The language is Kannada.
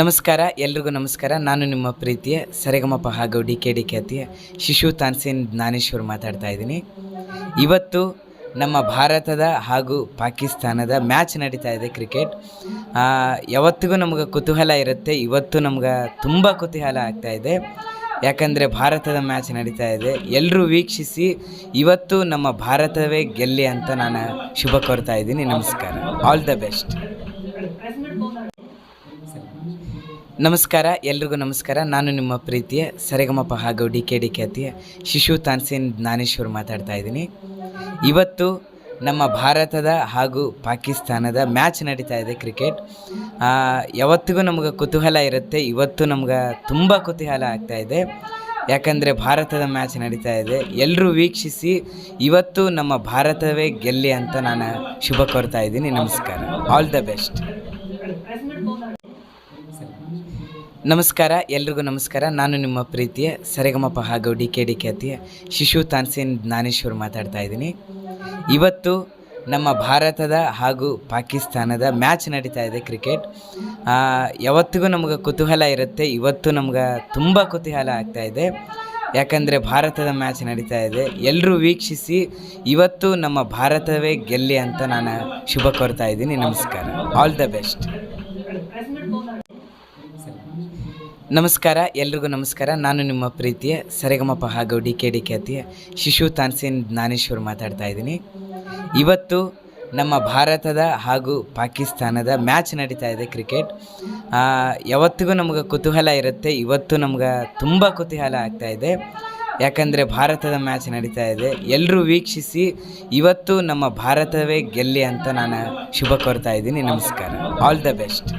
ನಮಸ್ಕಾರ, ಎಲ್ರಿಗೂ ನಮಸ್ಕಾರ. ನಾನು ನಿಮ್ಮ ಪ್ರೀತಿಯ ಸರಿಗಮಪ ಹಾಗೂ ಡಿ ಕೆ ಡಿ ಖ್ಯಾತಿಯ ಶಿಶು ತಾನ್ಸೇನ್ ಜ್ಞಾನೇಶ್ವರ್ ಮಾತಾಡ್ತಾ ಇದ್ದೀನಿ. ಇವತ್ತು ನಮ್ಮ ಭಾರತದ ಹಾಗೂ ಪಾಕಿಸ್ತಾನದ ಮ್ಯಾಚ್ ನಡೀತಾ ಇದೆ ಕ್ರಿಕೆಟ್. ಯಾವತ್ತಿಗೂ ನಮ್ಗೆ ಕುತೂಹಲ ಇರುತ್ತೆ. ಇವತ್ತು ನಮ್ಗೆ ತುಂಬ ಕುತೂಹಲ ಆಗ್ತಾ ಇದೆ. ಯಾಕಂದರೆ ಭಾರತದ ಮ್ಯಾಚ್ ನಡೀತಾ ಇದೆ. ಎಲ್ಲರೂ ವೀಕ್ಷಿಸಿ ಇವತ್ತು ನಮ್ಮ ಭಾರತವೇ ಗೆಲ್ಲಿ ಅಂತ ನಾನು ಶುಭ ಕೋರ್ತಾ ಇದ್ದೀನಿ. ನಮಸ್ಕಾರ. All the best. ನಮಸ್ಕಾರ, ಎಲ್ರಿಗೂ ನಮಸ್ಕಾರ. ನಾನು ನಿಮ್ಮ ಪ್ರೀತಿಯ ಸರಿಗಮಪ ಹಾಗೂ ಡಿ ಕೆ ಡಿ ಖ್ಯಾತಿಯ ಶಿಶು ತಾನ್ಸೇನ್ ಜ್ಞಾನೇಶ್ವರ್ ಮಾತಾಡ್ತಾ ಇದ್ದೀನಿ. ಇವತ್ತು ನಮ್ಮ ಭಾರತದ ಹಾಗೂ ಪಾಕಿಸ್ತಾನದ ಮ್ಯಾಚ್ ನಡೀತಾ ಇದೆ ಕ್ರಿಕೆಟ್. ಯಾವತ್ತಿಗೂ ನಮ್ಗೆ ಕುತೂಹಲ ಇರುತ್ತೆ. ಇವತ್ತು ನಮ್ಗೆ ತುಂಬ ಕುತೂಹಲ ಆಗ್ತಾ ಇದೆ. ಯಾಕಂದರೆ ಭಾರತದ ಮ್ಯಾಚ್ ನಡೀತಾ ಇದೆ. ಎಲ್ಲರೂ ವೀಕ್ಷಿಸಿ ಇವತ್ತು ನಮ್ಮ ಭಾರತವೇ ಗೆಲ್ಲಿ ಅಂತ ನಾನು ಶುಭ ಕೋರ್ತಾ ಇದ್ದೀನಿ. ನಮಸ್ಕಾರ. All the best. ನಮಸ್ಕಾರ, ಎಲ್ರಿಗೂ ನಮಸ್ಕಾರ. ನಾನು ನಿಮ್ಮ ಪ್ರೀತಿಯ ಸರಿಗಮಪ ಹಾಗೂ ಡಿ ಕೆ ಡಿ ಖ್ಯಾತಿಯ ಶಿಶು ತಾನ್ಸೇನ್ ಜ್ಞಾನೇಶ್ವರ್ ಮಾತಾಡ್ತಾ ಇದ್ದೀನಿ. ಇವತ್ತು ನಮ್ಮ ಭಾರತದ ಹಾಗೂ ಪಾಕಿಸ್ತಾನದ ಮ್ಯಾಚ್ ನಡೀತಾ ಇದೆ ಕ್ರಿಕೆಟ್. ಯಾವತ್ತಿಗೂ ನಮ್ಗೆ ಕುತೂಹಲ ಇರುತ್ತೆ. ಇವತ್ತು ನಮ್ಗೆ ತುಂಬ ಕುತೂಹಲ ಆಗ್ತಾ ಇದೆ. ಯಾಕಂದರೆ ಭಾರತದ ಮ್ಯಾಚ್ ನಡೀತಾ ಇದೆ. ಎಲ್ಲರೂ ವೀಕ್ಷಿಸಿ ಇವತ್ತು ನಮ್ಮ ಭಾರತವೇ ಗೆಲ್ಲಿ ಅಂತ ನಾನು ಶುಭ ಕೋರ್ತಾ ಇದ್ದೀನಿ. ನಮಸ್ಕಾರ. ಆಲ್ ದ ಬೆಸ್ಟ್ ನಮಸ್ಕಾರ, ಎಲ್ರಿಗೂ ನಮಸ್ಕಾರ. ನಾನು ನಿಮ್ಮ ಪ್ರೀತಿಯ ಸರಿಗಮಪ್ಪ ಹಾಗೂ ಡಿ ಕೆ ಡಿ ಖ್ಯಾತಿಯ ಶಿಶು ತಾನ್ಸೇನ್ ಜ್ಞಾನೇಶ್ವರ್ ಮಾತಾಡ್ತಾ ಇದ್ದೀನಿ. ಇವತ್ತು ನಮ್ಮ ಭಾರತದ ಹಾಗೂ ಪಾಕಿಸ್ತಾನದ ಮ್ಯಾಚ್ ನಡೀತಾ ಇದೆ ಕ್ರಿಕೆಟ್. ಯಾವತ್ತಿಗೂ ನಮ್ಗೆ ಕುತೂಹಲ ಇರುತ್ತೆ, ಇವತ್ತು ನಮ್ಗೆ ತುಂಬ ಕುತೂಹಲ ಆಗ್ತಾ ಇದೆ. ಯಾಕಂದರೆ ಭಾರತದ ಮ್ಯಾಚ್ ನಡೀತಾ ಇದೆ. ಎಲ್ಲರೂ ವೀಕ್ಷಿಸಿ, ಇವತ್ತು ನಮ್ಮ ಭಾರತವೇ ಗೆಲ್ಲಿ ಅಂತ ನಾನು ಶುಭ ಕೋರ್ತಾ ಇದ್ದೀನಿ. ನಮಸ್ಕಾರ. All the best.